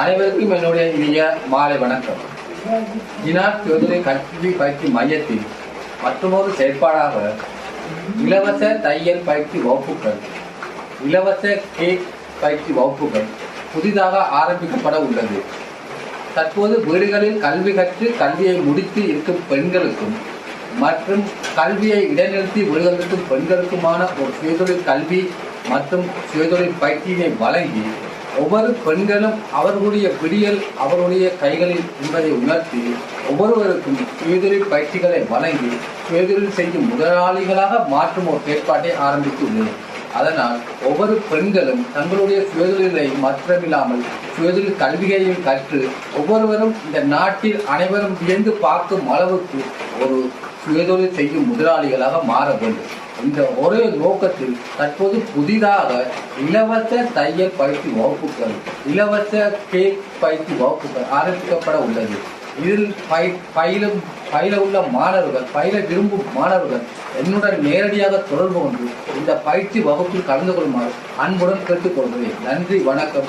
அனைவருக்கும் என்னுடைய இனிய மாலை வணக்கம். ஜினாத் ஜோதிரை கல்வி பயிற்சி மையத்தில் மற்றொரு செயற்பாடாக இலவச தையல் பயிற்சி வகுப்புகள் இலவச கேக் பயிற்சி வகுப்புகள் புதிதாக ஆரம்பிக்கப்பட உள்ளது. தற்போது வீடுகளில் கல்வி கற்று கல்வியை முடித்து இருக்கும் பெண்களுக்கும் மற்றும் கல்வியை இடைநிறுத்தி வீடுகளிருக்கும் பெண்களுக்குமான ஒரு சுயதொழில் கல்வி மற்றும் சுயதொழில் பயிற்சியினை வழங்கி ஒவ்வொரு பெண்களும் அவர்களுடைய விடியல் அவருடைய கைகளில் என்பதை உணர்த்தி ஒவ்வொருவருக்கும் சுயதொழில் பயிற்சிகளை வழங்கி சுயதொழில் செய்யும் முதலாளிகளாக மாற்றும் ஒரு ஏற்பாட்டை ஆரம்பித்துள்ளேன். அதனால் ஒவ்வொரு பெண்களும் தங்களுடைய சுயதொழிலை மாற்றமில்லாமல் சுயதொழில் கல்வியையும் கற்று ஒவ்வொருவரும் இந்த நாட்டில் அனைவரும் வியந்து பார்க்கும் அளவுக்கு ஒரு சுயதொழில் செய்யும் முதலாளிகளாக மாற வேண்டும். இந்த ஒரே நோக்கத்தில் தற்போது புதிதாக இலவச தையல் பயிற்சி வகுப்புகள் இலவச கேக் பயிற்சி வகுப்புகள் ஆரம்பிக்கப்பட உள்ளது. இதில் பய- பயிலும் பயில உள்ள மாணவர்கள் பயில விரும்பும் மாணவர்கள் என்னுடன் நேரடியாக தொடர்பு கொண்டு இந்த பயிற்சி வகுப்பில் கலந்து கொள்ளுமாறு அன்புடன் கேட்டுக்கொள்கிறேன். நன்றி வணக்கம்.